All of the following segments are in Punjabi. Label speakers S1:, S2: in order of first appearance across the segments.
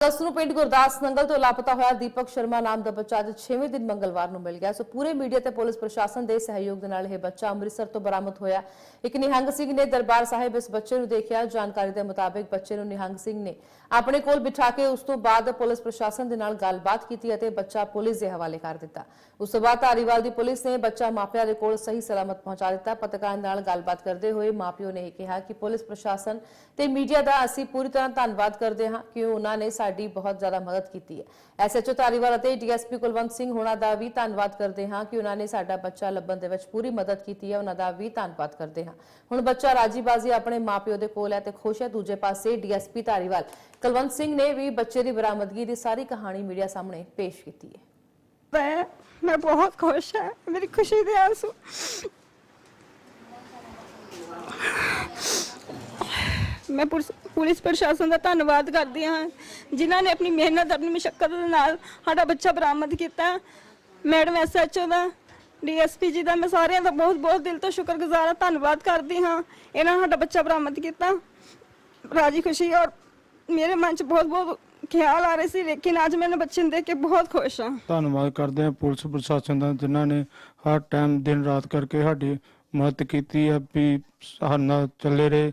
S1: ਅਗਸਤ ਨੂੰ ਪਿੰਡ ਗੁਰਦਾਸ ਨੰਗਲ ਤੋਂ ਲਾਪਤਾ ਹੋਇਆ ਦੀਪਕ ਸ਼ਰਮਾ ਨਾਮ ਦਾ ਬੱਚਾ ਅੱਜ 6ਵੇਂ ਦਿਨ ਮੰਗਲਵਾਰ ਨੂੰ ਮਿਲ ਗਿਆ। ਸੋ ਪੂਰੇ ਮੀਡੀਆ ਤੇ ਪੁਲਿਸ ਪ੍ਰਸ਼ਾਸਨ ਦੇ ਸਹਿਯੋਗ ਦੇ ਨਾਲ ਇਹ ਬੱਚਾ ਅੰਮ੍ਰਿਤਸਰ ਤੋਂ ਬਰਾਮਦ ਹੋਇਆ। ਇੱਕ ਨਿਹੰਗ ਸਿੰਘ ਨੇ ਦਰਬਾਰ ਸਾਹਿਬ ਇਸ ਬੱਚੇ ਨੂੰ ਦੇਖਿਆ। ਜਾਣਕਾਰੀ ਦੇ ਮੁਤਾਬਿਕ ਬੱਚੇ ਨੂੰ ਨਿਹੰਗ ਸਿੰਘ ਨੇ ਆਪਣੇ ਕੋਲ ਬਿਠਾ ਕੇ ਉਸ ਤੋਂ ਬਾਅਦ ਪੁਲਿਸ ਪ੍ਰਸ਼ਾਸਨ ਦੇ ਨਾਲ ਗੱਲਬਾਤ ਕੀਤੀ ਅਤੇ ਬੱਚਾ ਪੁਲਿਸ ਦੇ ਹਵਾਲੇ ਕਰ ਦਿੱਤਾ। ਉਸ ਤੋਂ ਬਾਅਦ ਧਾਰੀਵਾਲ ਦੀ ਪੁਲਿਸ ਨੇ ਬੱਚਾ ਮਾਪਿਆਂ ਦੇ ਕੋਲ ਸਹੀ ਸਲਾਮਤ ਪਹੁੰਚਾ ਦਿੱਤਾ। ਪੱਤਰਕਾਰਾਂ ਨਾਲ ਗੱਲਬਾਤ ਕਰਦੇ ਹੋਏ ਮਾਪਿਓ ਨੇ ਇਹ ਕਿਹਾ ਕਿ ਪੁਲਿਸ ਪ੍ਰਸ਼ਾਸਨ ਤੇ ਮੀਡੀਆ ਦਾ ਅਸੀਂ ਪੂਰੀ ਤਰ੍ਹਾਂ ਧੰਨਵਾਦ ਕਰਦੇ ਹਾਂ ਕਿ ਉਹਨਾਂ ਨੇ ਸਾਡੀ ਬਹੁਤ ਜ਼ਿਆਦਾ ਮਦਦ ਕੀਤੀ ਹੈ। ਐਸਐਚਓ ਧਾਰੀਵਾਲ ਅਤੇ ਡੀਐਸਪੀ ਕੁਲਵੰਤ ਸਿੰਘ ਹੋਣਾ ਦਾ ਵੀ ਧੰਨਵਾਦ ਕਰਦੇ ਹਾਂ ਕਿ ਉਹਨਾਂ ਨੇ ਸਾਡਾ ਬੱਚਾ ਲੱਭਣ ਦੇ ਵਿੱਚ ਪੂਰੀ ਮਦਦ ਕੀਤੀ ਹੈ। ਉਹਨਾਂ ਦਾ ਵੀ ਧੰਨਵਾਦ ਕਰਦੇ ਹਾਂ। ਹੁਣ ਬੱਚਾ ਰਾਜੀ ਆਪਣੇ ਮਾਪਿਓ ਦੇ ਕੋਲ ਹੈ ਤੇ ਖੁਸ਼ ਹੈ। ਦੂਜੇ ਪਾਸੇ ਡੀਐਸਪੀ ਧਾਰੀਵਾਲ ਕੁਲਵੰਤ ਸਿੰਘ ਨੇ ਵੀ ਬੱਚੇ ਦੀ ਬਰਾਮਦਗੀ ਦੀ ਸਾਰੀ ਕਹਾਣੀ ਮੀਡੀਆ ਸਾਹਮਣੇ ਪੇਸ਼ ਕੀਤੀ ਹੈ।
S2: ਮੈਂ ਮੈਂ ਬਹੁਤ ਖੁਸ਼ ਹਾਂ। ਮੇਰੀ ਖੁਸ਼ੀ ਦੇ ਆਂਸੂ। ਮੈਂ ਪੁਲਿਸ ਪ੍ਰਸ਼ਾਸਨ ਦਾ ਧੰਨਵਾਦ ਕਰਦੀ ਹਾਂ। ਜਿਨ੍ਹਾਂ ਨੇ ਆਪਣੀ ਮਿਹਨਤ, ਆਪਣੀ ਮੁਸ਼ਕਲ ਦੇ ਨਾਲ ਸਾਡਾ ਬੱਚਾ ਬਰਾਮਦ ਕੀਤਾ। ਮੈਡਮ ਐਸਐਚਓ ਦਾ ਡੀਐਸਪੀ ਜੀ ਦਾ, ਮੈਂ ਸਾਰਿਆਂ ਦਾ ਬਹੁਤ ਬਹੁਤ ਦਿਲ ਤੋਂ ਸ਼ੁਕਰਗੁਜ਼ਾਰ ਹਾਂ, ਧੰਨਵਾਦ ਕਰਦੀ ਹਾਂ। ਇਹਨਾਂ ਨੇ ਸਾਡਾ ਬੱਚਾ ਬਰਾਮਦ ਕੀਤਾ। ਰਾਜੀ ਖੁਸ਼ੀ ਔਰ ਮੇਰੇ ਮਨ 'ਚ ਬਹੁਤ ਬਹੁਤ ਖਿਆਲ ਆ ਰਹੇ ਸੀ, ਲੇਕਿਨ ਅੱਜ ਮੈਨੂੰ ਬੱਚੇ ਨੂੰ ਦੇਖ ਕੇ ਬਹੁਤ ਖੁਸ਼ ਹਾਂ।
S3: ਧੰਨਵਾਦ ਕਰਦੇ ਹਾਂ ਪੁਲਿਸ ਪ੍ਰਸ਼ਾਸਨ ਦਾ, ਜਿਨ੍ਹਾਂ ਨੇ ਹਰ ਟਾਈਮ ਦਿਨ ਰਾਤ ਕਰਕੇ ਸਾਡੀ ਮਦਦ ਕੀਤੀ ਹੈ ਵੀ ਸਾਡੇ ਨਾਲ ਚੱਲੇ ਰਹੇ।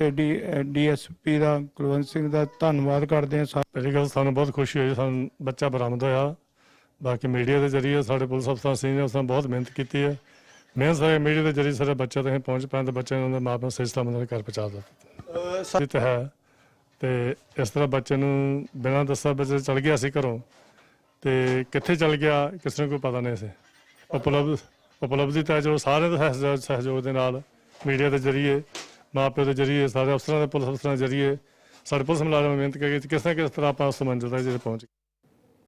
S3: ਤੇ ਡੀਐਸਪੀ ਦਾ ਕੁਲਵੰਤ ਸਿੰਘ ਦਾ ਧੰਨਵਾਦ ਕਰਦੇ ਹਾਂ
S4: ਪਹਿਲੀ ਗੱਲ ਸਾਨੂੰ ਬਹੁਤ ਖੁਸ਼ੀ ਹੋਈ ਸਾਨੂੰ ਬੱਚਾ ਬਰਾਮਦ ਹੋਇਆ। ਬਾਕੀ ਮੀਡੀਆ ਦੇ ਜ਼ਰੀਏ ਸਾਡੇ ਪੁਲਿਸ ਅਫਸਰ ਸਿੰਘ ਨੇ ਉਸ ਨੇ ਬਹੁਤ ਮਿਹਨਤ ਕੀਤੀ ਹੈ। ਮਿਹਨਤ ਸਾਰੇ ਮੀਡੀਆ ਦੇ ਜ਼ਰੀਏ ਸਾਡੇ ਬੱਚੇ ਤੱਕ ਪਹੁੰਚ ਪਾਉਣ ਤੇ ਬੱਚੇ ਨੂੰ ਉਹਨਾਂ ਦੇ ਮਾਪੇ ਨੂੰ ਸਹੀ ਸਲਾਮਤ ਨਾਲ ਘਰ ਪਹੁੰਚਾ ਦਿੱਤਾ। ਤਾਂ ਹੈ। ਤੇ ਇਸ ਤਰ੍ਹਾਂ ਬੱਚੇ ਨੂੰ ਬਿਨਾਂ ਦੱਸਿਆ ਬੱਚੇ ਚਲ ਗਿਆ ਸੀ ਘਰੋਂ। ਤੇ ਕਿੱਥੇ ਚਲ ਗਿਆ ਕਿਸੇ ਨੂੰ ਕੋਈ ਪਤਾ ਨਹੀਂ ਸੀ। ਉਪਲਬਧ ਉਪਲਬਧੀ ਤਾਂ ਜੋ ਸਾਰਿਆਂ ਦੇ ਸਹਿਯੋਗ- ਸਹਿਯੋਗ ਦੇ ਨਾਲ ਮੀਡੀਆ ਦੇ ਜ਼ਰੀਏ ਮਾਪਿਆਂ ਦੇ ਜ਼ਰੀਏ, ਸਾਰੇ ਅਫਸਰਾਂ ਦੇ ਪੁਲਿਸ ਅਫਸਰਾਂ ਦੇ ਜ਼ਰੀਏ, ਸਾਡੇ ਪੁਲਿਸ ਮੁਲਾਜ਼ਮ ਮਿਹਨਤ ਕਰਕੇ ਕਿਸੇ ਨਾ ਕਿਸ ਤਰ੍ਹਾਂ ਆਪਾਂ ਉਸ ਮੰਜ਼ਿਲ ਤੱਕ ਜਿਹੜੇ ਪਹੁੰਚ ਗਏ।